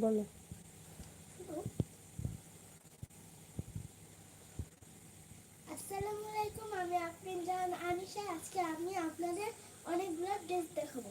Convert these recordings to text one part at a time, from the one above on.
বলো আসসালামু আলাইকুম আমি আফরিন জাহান আনিশা আজকে আমি আপনাদের অনেকগুলো ড্রেস দেখাবো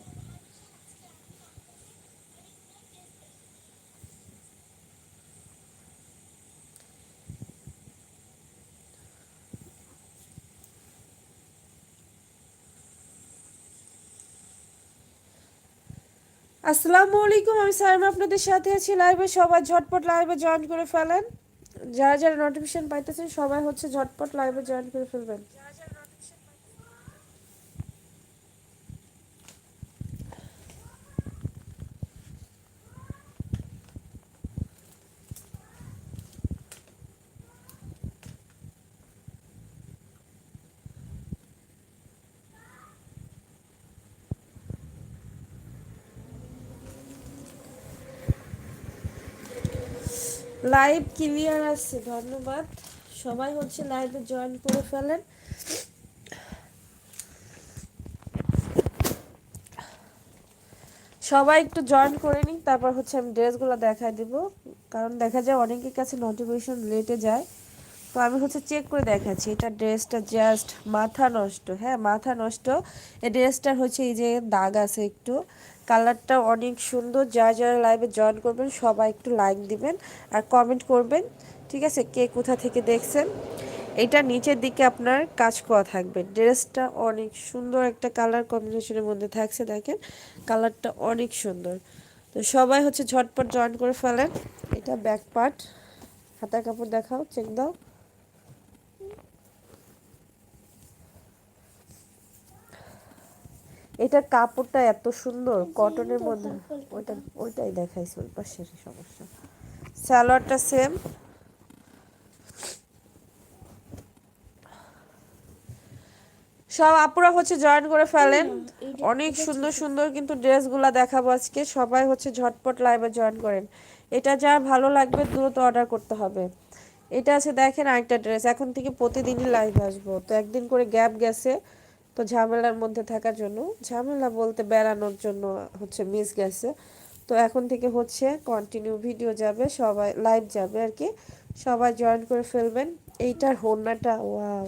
আসসালামু আলাইকুম, আমি সাইমা আপনাদের সাথে আছি লাইভে সবাই ঝটপট লাইভে জয়েন করে ফেলেন। যারা যারা নোটিফিকেশন পাইতেছেন, সবাই হচ্ছে ঝটপট লাইভে জয়েন করে ফেলবেন। লাইভ ক্লিয়ার আছে, ধন্যবাদ। সবাই হচ্ছে লাইভে জয়েন করে ফেলেন। সবাই একটু জয়েন করে নিন, তারপর হচ্ছে আমি ড্রেসগুলো দেখাই দিব। কারণ দেখা যায় অনেকের কাছে নোটিফিকেশন লেটে যায়। তো আমি হচ্ছে চেক করে দেখাচ্ছি, এটা ড্রেসটা জাস্ট মাথা নষ্ট। হ্যাঁ মাথা নষ্ট। এই ড্রেসটার হচ্ছে এই যে দাগ আছে একটু। কালারটা অনেক সুন্দর। যারা যারা লাইভে জয়েন করবেন, সবাই একটু লাইক দিবেন আর কমেন্ট করবেন। ঠিক আছে? কে কোথা থেকে দেখছেন? এটা নিচের দিকে আপনার কাজ করা থাকবে। ড্রেসটা অনেক সুন্দর একটা কালার কম্বিনেশনের মধ্যে থাকছে, দেখেন? কালারটা অনেক সুন্দর। তো সবাই হচ্ছে ঝটপট জয়েন করে ফেলেন। এটা ব্যাক পার্ট হাতার কাপড় দেখাও চেক দাও। এটার কাপড়টা এত সুন্দর কটনের মধ্যে ওইটা ওইটাই দেখাইছে ওই পাশের সমস্যা। সালোয়ারটা সেম সব আপুরা হচ্ছে জয়েন করে ফেলেন। অনেক সুন্দর সুন্দর কিন্তু ড্রেসগুলা দেখাবো আজকে। সবাই হচ্ছে ঝটপট লাইভে জয়েন করেন। এটা যা ভালো লাগবে দ্রুত অর্ডার করতে হবে। এটা আছে দেখেন আরেকটা ড্রেস এখন থেকে প্রতিদিনই লাইভ আসব। তো একদিন করে গ্যাপ গেছে। তো ঝামেলার মধ্যে থাকার জন্য, ঝামেলা বলতে বেড়ানোর জন্য হচ্ছে মিস গেছে। তো এখন থেকে হচ্ছে কন্টিনিউ ভিডিও যাবে, সবাই লাইভ যাবে আর কি। সবাই জয়েন করে ফেলবেন। এইটার হোন্নাটা ওয়াও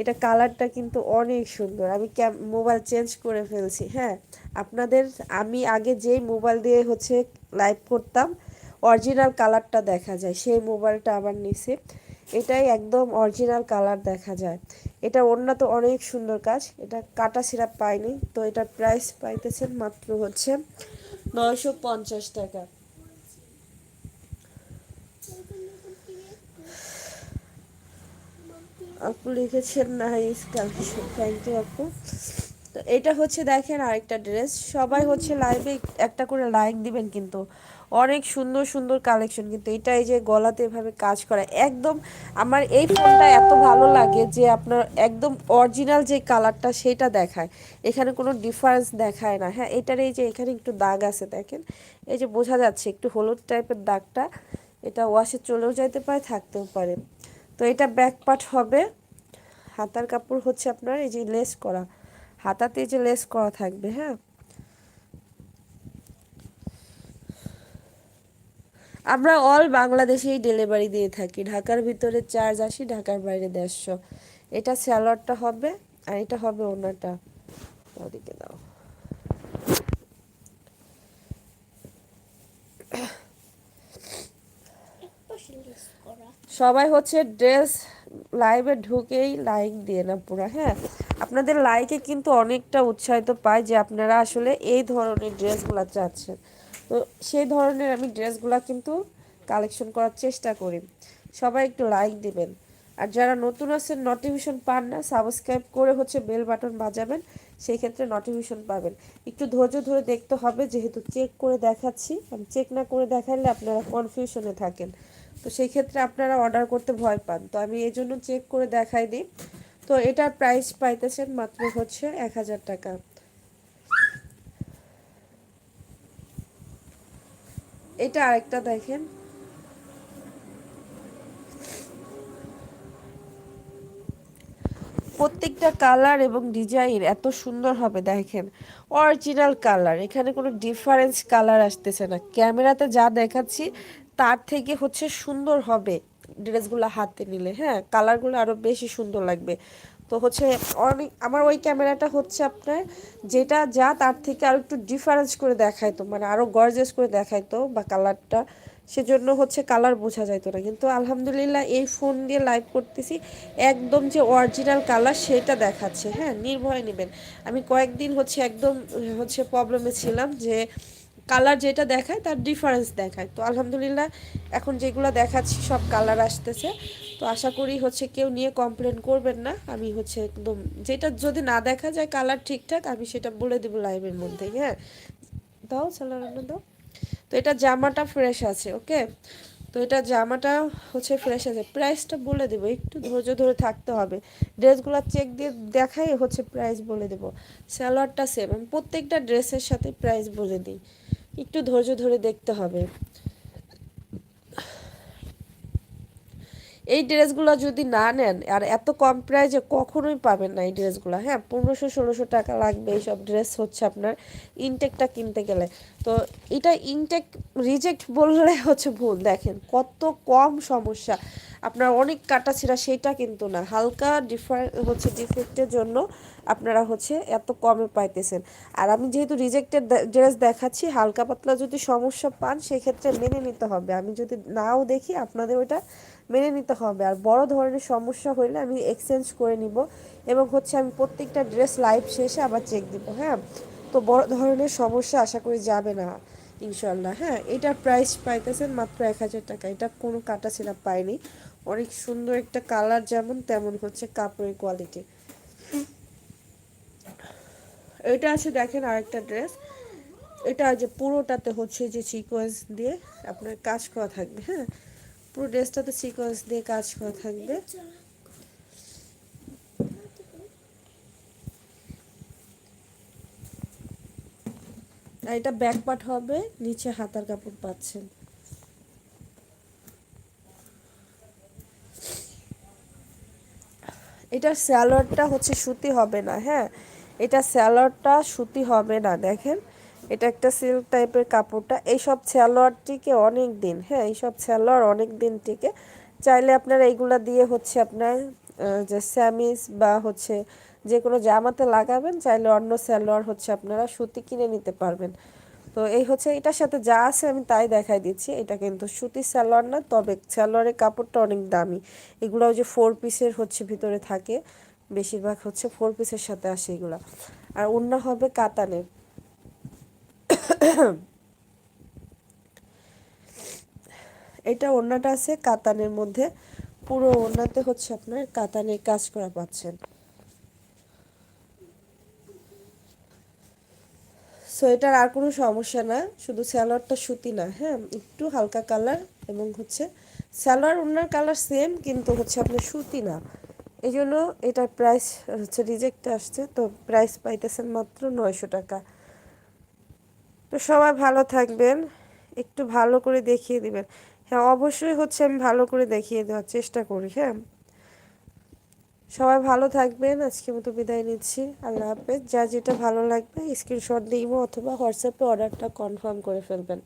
এটা কালারটা কিন্তু অনেক সুন্দর। আমি ক্যাম মোবাইল চেঞ্জ করে ফেলছি হ্যাঁ? আপনাদের, আমি আগে যেই মোবাইল দিয়ে হচ্ছে লাইভ করতাম অরিজিনাল কালারটা দেখা যায়, সেই মোবাইলটা আবার নিছি। এটাই একদম অরিজিনাল কালার দেখা যায়। এটা অন্য তো অনেক সুন্দর কাজ, এটা কাটা সিরাপ পাইনি তো এটার প্রাইস পাইতেছেন মাত্র হচ্ছে নয়শো পঞ্চাশ টাকা। আপু লিখেছেন নাইস কালেকশন থ্যাংক ইউ আপু। তো এটা হচ্ছে দেখেন আরেকটা ড্রেস। সবাই হচ্ছে লাইভে একটা করে লাইক দিবেন কিন্তু। অনেক সুন্দর সুন্দর কালেকশন কিন্তু এটা এই যে গলাতে এভাবে কাজ করা। একদম আমার এই ফোনটা এত ভালো লাগে যে আপনার একদম অরিজিনাল যে কালারটা সেটা দেখায়। এখানে কোনো ডিফারেন্স দেখায় না। হ্যাঁ এটার এই যে এখানে একটু দাগ আছে দেখেন। এই যে বোঝা যাচ্ছে একটু হলুদ টাইপের দাগটা। এটা ওয়াশে চলেও যাইতে পারে, থাকতেও পারে। তো এটা ব্যাক পার্ট হবে। হাতার কাপড় হচ্ছে আপনার এই যে লেস করা। হাতাতে যে লেস করা থাকবে হ্যাঁ? আমরা অল বাংলাদেশেই ডেলিভারি দিয়ে থাকি। ঢাকার ভিতরে চার্জ আসি, ঢাকার বাইরে দেড়শো। এটা স্যালাডটা হবে আর এটা হবে ওনাটা। ওদিকে দাও। সবাই হচ্ছে ড্রেস লাইভে ঢুকেই লাইক দিয়ে না পুরো হ্যাঁ? আপনাদের লাইকে কিন্তু অনেকটা উৎসাহিত পায় যে আপনারা আসলে এই ধরনের ড্রেসগুলো চাচ্ছেন। তো সেই ধরনের আমি ড্রেসগুলো কিন্তু কালেকশন করার চেষ্টা করি। সবাই একটু লাইক দিবেন। আর যারা নতুন আছেন নোটিফিকেশন পান না সাবস্ক্রাইব করে হচ্ছে বেল বাটন বাজাবেন, সেই ক্ষেত্রে নোটিফিকেশন পাবেন। একটু ধৈর্য ধরে দেখতে হবে, যেহেতু চেক করে দেখাচ্ছি। আমি চেক না করে দেখালে আপনারা কনফিউশনে থাকেন। তো সেই ক্ষেত্রে আপনারা অর্ডার করতে ভয় পান। তো আমি এই জন্য চেক করে দেখাই দিই। তো এটার প্রাইস পাইতেছেন মাত্র হচ্ছে এক হাজার টাকা। এটা আরেকটা দেখেন। প্রত্যেকটা কালার এবং ডিজাইন এত সুন্দর হবে দেখেন। অরিজিনাল কালার, এখানে কোনো ডিফারেন্স কালার আসতেছে না। ক্যামেরাতে যা দেখাচ্ছি, তার থেকে হচ্ছে সুন্দর হবে। ড্রেসগুলো হাতে নিলে হ্যাঁ? কালারগুলো আরও বেশি সুন্দর লাগবে। তো হচ্ছে অনেক, আমার ওই ক্যামেরাটা হচ্ছে আপনার যেটা যা তার থেকে আরও একটু ডিফারেন্স করে দেখাইতো মানে আরও গর্জেস করে দেখাইতো বা কালারটা। সেজন্য হচ্ছে কালার বোঝা যাইতো না। কিন্তু আলহামদুলিল্লাহ এই ফোন দিয়ে লাইভ করতেছি, একদম যে অরিজিনাল কালার সেটা দেখাচ্ছে হ্যাঁ? নির্ভয় নেবেন। আমি কয়েকদিন হচ্ছে একদম, হচ্ছে প্রবলেমে ছিলাম যে কালার যেটা দেখায় তার ডিফারেন্স দেখায়। তো আলহামদুলিল্লাহ এখন যেগুলো দেখাচ্ছি সব কালার আসতেছে। তো আশা করি হচ্ছে কেউ নিয়ে কমপ্লেন করবেন না। আমি হচ্ছে একদম যেটা যদি না দেখা যায় কালার ঠিকঠাক, আমি সেটা বলে দেবো লাইভের মধ্যে হ্যাঁ? দাও সালারান্না দাও। তো এটা জামাটা ফ্রেশ আছে ওকে তো এটা জামাটা হচ্ছে ফ্রেশ আছে। প্রাইসটা বলে দেবো, একটু ধৈর্য ধরে থাকতে হবে। ড্রেসগুলো চেক দিয়ে দেখাই হচ্ছে প্রাইস বলে দেবো। স্যালোয়ারটা সেম আমি প্রত্যেকটা ড্রেসের সাথে প্রাইস বলে দিই। একটু ধৈর্য ধরে দেখতে হবে। এই ড্রেসগুলো যদি না নেন, আর এত কম প্রাইজে কখনোই পাবেন না এই ড্রেসগুলো হ্যাঁ? পনেরোশো, ষোলোশো টাকা লাগবে এইসব ড্রেস হচ্ছে আপনার ইনটেকটা কিনতে গেলে। তো এটা ইনটেক রিজেক্ট বললে হচ্ছে ভুল। দেখেন, কত কম সমস্যা। আপনার অনেক কাটা ছিঁড়া সেটা কিন্তু না। হালকা ডিফার হচ্ছে ডিফেক্টের জন্য আপনারা হচ্ছে এত কমে পাইতেছেন। আর আমি যেহেতু রিজেক্টেড ড্রেস দেখাচ্ছি, হালকা পাতলা যদি সমস্যা পান, সেক্ষেত্রে মেনে নিতে হবে। আমি যদি নাও দেখি, আপনাদের ওইটা মেনে নিতে হবে। আর বড় ধরনের সমস্যা হইলে আমি এক্সচেঞ্জ করে নিব এবং হচ্ছে আমি প্রত্যেকটা ড্রেস লাইভ শেষে আবার চেক দিব হ্যাঁ? তো বড় ধরনের সমস্যা আশা করি যাবে না ইনশাল্লাহ হ্যাঁ এটার প্রাইস পাইতেছেন মাত্র এক হাজার টাকা। এটা কোনো কাটা ছিঁড়া পাইনি। অনেক সুন্দর একটা কালার যেমন তেমন হচ্ছে কাপড়ের কোয়ালিটি এটা আছে দেখেন আরেকটা ড্রেস এটা যে পুরোটাতে হচ্ছে যে সিকোয়েন্স দিয়ে আপনার কাজ করা থাকবে হ্যাঁ। পুরো ড্রেসটাতে সিকোয়েন্স দিয়ে কাজ করা থাকবে। এটা ব্যাক পার্ট হবে, নিচে হাতার কাপড় পাচ্ছেন। এটা স্যালোয়ারটা হচ্ছে সুতি হবে না হ্যাঁ? এটা স্যালোয়ারটা সুতি হবে না, দেখেন। এটা একটা সিল্ক টাইপের কাপড়টা। এইসব স্যালোয়ার টিকে অনেক দিন হ্যাঁ? এইসব স্যালোয়ার অনেক দিন টিকে। চাইলে আপনারা এইগুলা দিয়ে হচ্ছে আপনার যে স্যামিস বা হচ্ছে যে কোনো জামাতে লাগাবেন, চাইলে অন্য স্যালোয়ার হচ্ছে আপনারা সুতি কিনে নিতে পারবেন। তো এই হচ্ছে এটার সাথে যা আছে আমি তাই দেখাই দিচ্ছি। এটা কিন্তু সুতির সালোয়ার না, তবে সালোয়ারের কাপড়টা অনেক দামি। এগুলো যে ফোর পিসের হচ্ছে ভিতরে থাকে, বেশিরভাগ হচ্ছে ফোর পিসের সাথে আসে এগুলো। আর অন্য হবে কাতানের। এটা ওড়নাটা আছে কাতানের মধ্যে। পুরো ওড়নাতে হচ্ছে আপনার কাতানের কাজ করা পাচ্ছেন। সো এটার আর কোনো সমস্যা না, শুধু স্যালোয়ারটা সুতি না হ্যাঁ? একটু হালকা কালার এবং হচ্ছে স্যালোয়ার ওনার কালার সেম কিন্তু হচ্ছে আপনার সুতি না। এই জন্য এটার প্রাইস হচ্ছে রিজেক্ট আসছে, তো প্রাইস পাইতেছেন মাত্র নয়শো টাকা। তো সবাই ভালো থাকবেন, একটু ভালো করে দেখিয়ে দিবেন। হ্যাঁ অবশ্যই হচ্ছে আমি ভালো করে দেখিয়ে দেওয়ার চেষ্টা করি হ্যাঁ? সবাই ভালো থাকবেন আজকে মতো বিদায় নিচ্ছি, আল্লাহ হাফেজ। যা যেটা ভালো লাগবে স্ক্রিনশট দিয়ে অথবা হোয়াটসঅ্যাপে অর্ডারটা কনফার্ম করে ফেলবেন।